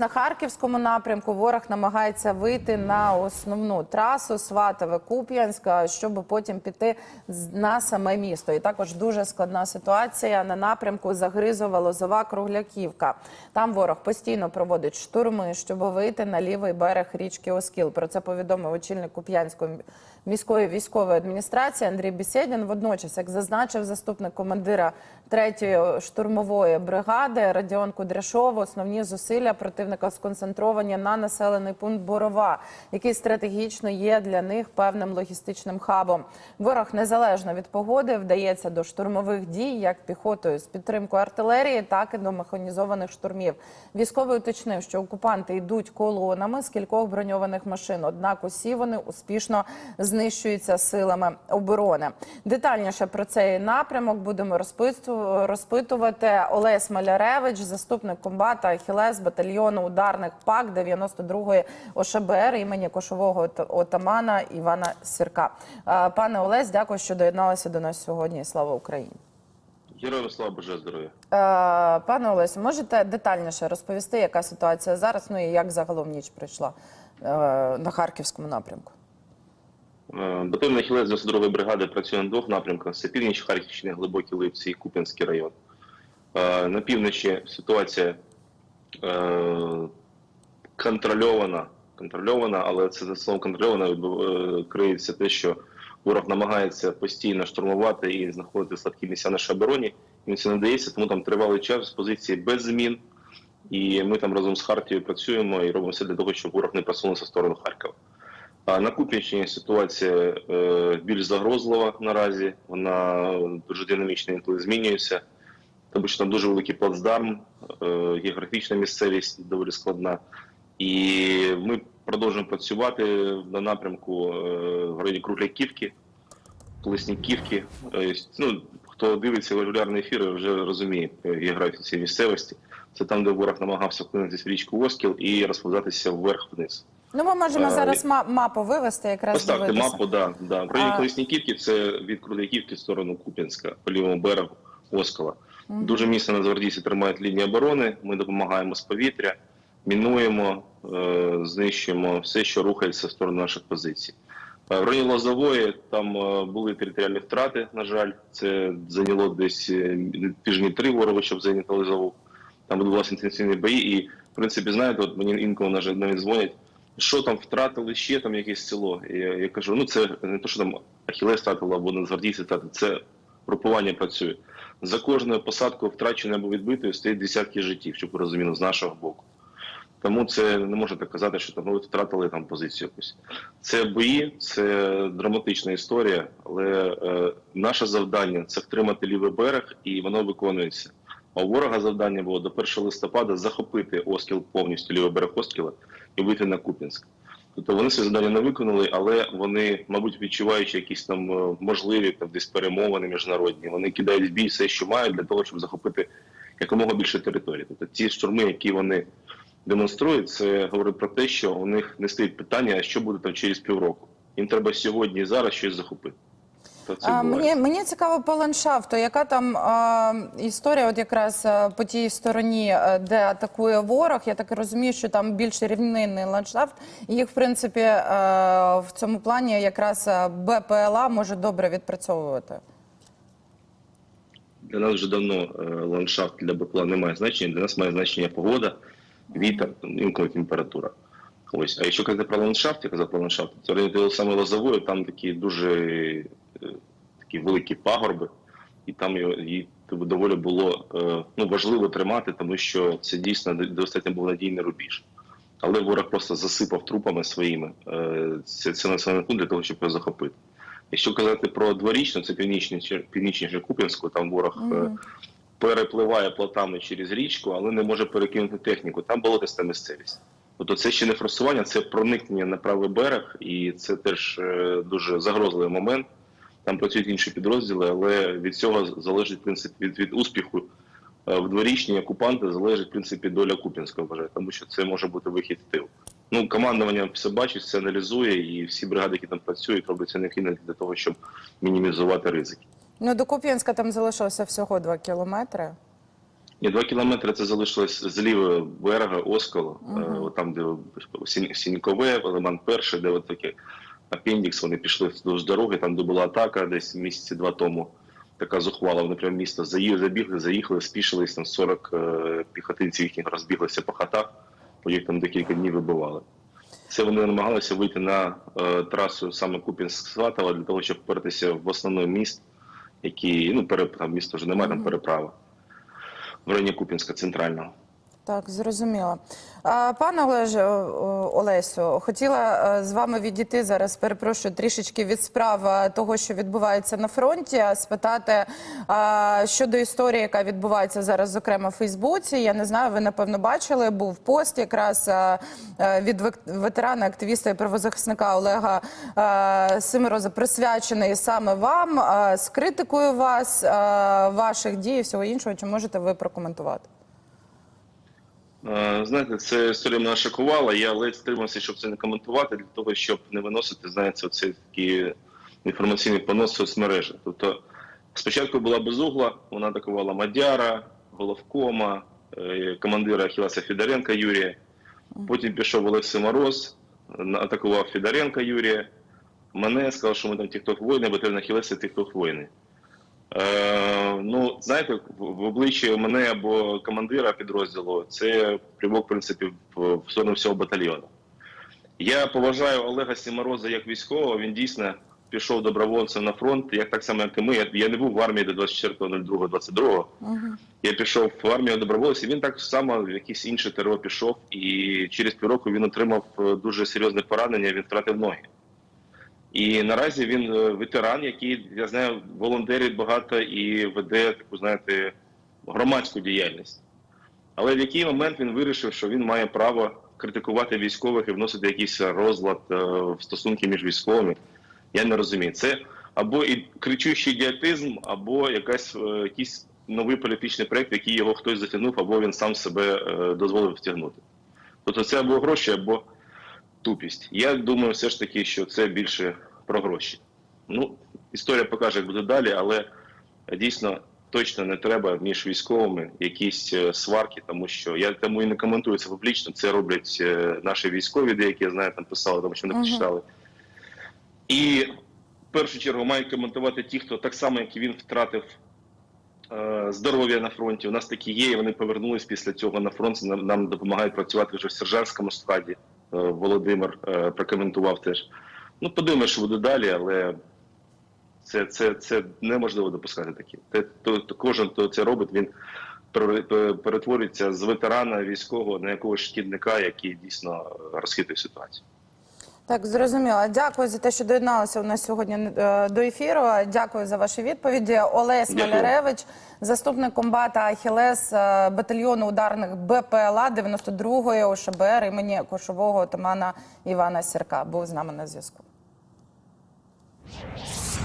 На харківському напрямку ворог намагається вийти на основну трасу Сватове Куп'янська, щоб потім піти на саме місто. І також дуже складна ситуація на напрямку Загризова Лозова Кругляківка. Там ворог постійно проводить штурми, щоб вийти на лівий берег річки Оскіл. Про це повідомив очільник Куп'янської міської військової адміністрації Андрій Бісєдін. Водночас, як зазначив заступник командира 3-ї штурмової бригади Радіон Кудряшов, основні зусилля противника сконцентровані на населений пункт Борова, який стратегічно є для них певним логістичним хабом. Ворог незалежно від погоди вдається до штурмових дій як піхотою з підтримкою артилерії, так і до механізованих штурмів. Військовий уточнив, що окупанти йдуть колонами з кількох броньованих машин. Однак усі вони успішно знищуються силами оборони. Детальніше про цей напрямок будемо розпиту- розпитувати. Олесь Маляревич, заступник комбата Ахілес батальйону ударних ПАК 92-ї ОШБР імені кошового отамана Івана Сірка. Пане Олесь, дякую, що доєдналися до нас сьогодні. Слава Україні. Героям слава Боже здоров'я. Пане Олесю, можете детальніше розповісти, яка ситуація зараз, ну і як загалом ніч прийшла е, на харківському напрямку? Е, Батальйон Ахілес 22-ї бригади працює на двох напрямках. Це північ Харківщини, глибокі Липці і Куп'янський район. Е, На півночі ситуація е, контрольована, контрольована, але це за словом контрольована е, криється те, що ворог намагається постійно штурмувати і знаходити слабкі місця нашій обороні. Їм це не дається, тому там тривалий час з позиції без змін. І ми там разом з Хартією працюємо і робимо все для того, щоб ворог не просунувся в сторону Харкова. А на Куп'янщині ситуація е, більш загрозлива наразі. Вона дуже динамічно інколи змінюється, тому що там дуже великий плацдарм, е, географічна місцевість доволі складна. І ми продовжуємо працювати на напрямку е, в районі Кругляківки, Колесніківки. Е, Ну, хто дивиться регулярні ефіри, вже розуміє географію цієї місцевості. Це там, де ворог намагався вклинитися в річку Оскіл і розповзатися вверх-вниз. Ну, ми можемо Е, зараз ма- мапу вивести, якраз Поставте мапу, да, да. В районі А- Колесніківки це від Кругляківки в сторону Куп'янська, по лівому берегу Оскола. Дуже міцно нацгвардійці тримають лінії оборони. Ми допомагаємо з повітря, мінуємо, е, знищуємо все, що рухається в сторону наших позицій. Е, В районі Лозової там е, були територіальні втрати. На жаль, це зайняло десь тижні три ворога, щоб зайняти Лозову. Там відбувалися інтенсивні бої, і в принципі, знаєте, от мені інколи на навіть дзвонять. Що там втратили ще там якесь село? І я, кажу: ну це не те, що там Ахілес втратило або Нацгвардійці втратили, це групування працює. За кожною посадкою втраченою або відбитою стоїть десятки життів, щоб ви розуміли, з нашого боку. Тому це не можна так казати, що там ну, втратили там позицію якусь. Це бої, це драматична історія, але е, наше завдання це втримати лівий берег, і воно виконується. А у ворога завдання було до 1 листопада захопити Оскіл повністю лівий берег Оскіла і вийти на Куп'янськ. Тобто вони це завдання не виконали, але вони, мабуть, відчуваючи якісь там е, можливі там десь перемовини міжнародні, вони кидають в бій все, що мають, для того, щоб захопити якомога більше території. Тобто ці штурми, які вони демонструють, це говорить про те, що у них не стоїть питання, що буде там через півроку. Їм треба сьогодні і зараз щось захопити. Це А, мені, мені цікаво по ландшафту. Яка там а, історія, от якраз по тій стороні, е, де атакує ворог? Я так розумію, що там більш рівнинний ландшафт. І їх, в принципі, е, в цьому плані якраз е, БПЛА може добре відпрацьовувати. Для нас вже давно е, ландшафт для БПЛА не має значення. Для нас має значення погода, вітер, інколи температура. Ось. А якщо казати про ландшафт, я казав про ландшафт, то район саме Лозової, там такі дуже е, такі великі пагорби, і там її доволі було е, ну, важливо тримати, тому що це дійсно достатньо був надійний рубіж. Але ворог просто засипав трупами своїми е, це, це населений пункт для того, щоб його захопити. Якщо казати про дворічну, це північніше, північніше Куп'янську, там ворог е, перепливає плотами через річку, але не може перекинути техніку. Там болотиста місцевість. Тобто це ще не форсування, це проникнення на правий берег, і це теж е, дуже загрозливий момент. Там працюють інші підрозділи, але від цього залежить в принципі від, від успіху е, в дворічній окупанти залежить в принципі доля Куп'янського вважаю, тому що це може бути вихід в тил. Ну командування все бачить, все аналізує, і всі бригади, які там працюють, роблять це необхідно для того, щоб мінімізувати ризики. Ну, до Куп'янська там залишилося всього 2 кілометри. Ні, два кілометри це залишилось з лівого берега Осколу, е, от там, де Сінь- Сінькове, елемент перший, де от такий апендікс, вони пішли вздовж дороги, там де була атака десь місяці два тому. Така зухвала, вони прямо місто забігли, заїхали, спішились, там 40 е, піхотинців їхніх розбіглися по хатах, бо їх там декілька днів вибивали. Це вони намагалися вийти на е, трасу саме Купінськ-Сватова для того, щоб впертися в основний міст, який, ну, пере, там місто вже немає, там переправа в районі Купінська центрального. Так, зрозуміло. Пане Олеже, Олесю, хотіла е, з вами відійти зараз, перепрошую, трішечки від справ е, того, що відбувається на фронті, спитати щодо історії, яка відбувається зараз, зокрема в Фейсбуці. Я не знаю, ви напевно бачили, був пост якраз е, е, від ветерана, активіста і правозахисника Олега е, Симироза, присвячений саме вам, е, з критикою вас, е, ваших дій і всього іншого. Чи можете ви прокоментувати? Знаєте, це історія мене шокувала. Я ледь стримався, щоб це не коментувати, для того, щоб не виносити, знаєте, оцей такий інформаційний понос соцмережі. Тобто, спочатку була безугла, вона атакувала Мадяра, головкома, е, командира Ахіласа Федоренка Юрія. Потім пішов Олег Симороз, на- атакував Федоренка Юрія. Мене сказав, що ми там тікток воїни, бо ти на Ахілеса тікток воїни. Е, ну, знаєте, в, обличчі мене або командира підрозділу це прямок, в принципі, в, сторону всього батальйону. Я поважаю Олега Сімороза як військового. Він дійсно пішов добровольцем на фронт, як так само, як і ми. Я, я не був в армії до 24.02.22. Я пішов в армію добровольців. Він так само в якийсь інший ТРО пішов, і через півроку він отримав е, дуже серйозне поранення. Він втратив ноги. І наразі він е, ветеран, який я знаю, волонтерить багато і веде таку, знаєте, громадську діяльність. Але в який момент він вирішив, що він має право критикувати військових і вносити якийсь розлад е, в стосунки між військовими? Я не розумію. Це або і кричущий ідіотизм, або якась е, якийсь новий політичний проект, який його хтось затягнув, або він сам себе дозволив втягнути. Тобто це або гроші, або тупість. Я думаю, все ж таки, що це більше про гроші. Ну, історія покаже, як буде далі, але дійсно точно не треба між військовими якісь е, сварки, тому що я тому і не коментую це публічно. Це роблять е, наші військові, деякі я знаю, там писали, тому що вони Мгм. почитали. І в першу чергу мають коментувати ті, хто так само, як і він втратив е, здоров'я на фронті. У нас такі є, і вони повернулись після цього на фронт. Нам, нам допомагають працювати вже в сержантському складі. Володимир прокоментував теж. Ну, подивимося, що буде далі, але це, це, це неможливо допускати таке. Те, то, то, кожен, хто це робить, він пере- пере- перетворюється з ветерана військового на якогось шкідника, який дійсно розхитує ситуацію. Так, зрозуміло. Дякую за те, що доєдналися у нас сьогодні е, до ефіру. Дякую за ваші відповіді. Олесь Дякую. Маляревич, заступник комбата Ахілес е, батальйону ударних БПЛА 92-ї ОШБР імені кошового отамана Івана Сірка, був з нами на зв'язку. Yes.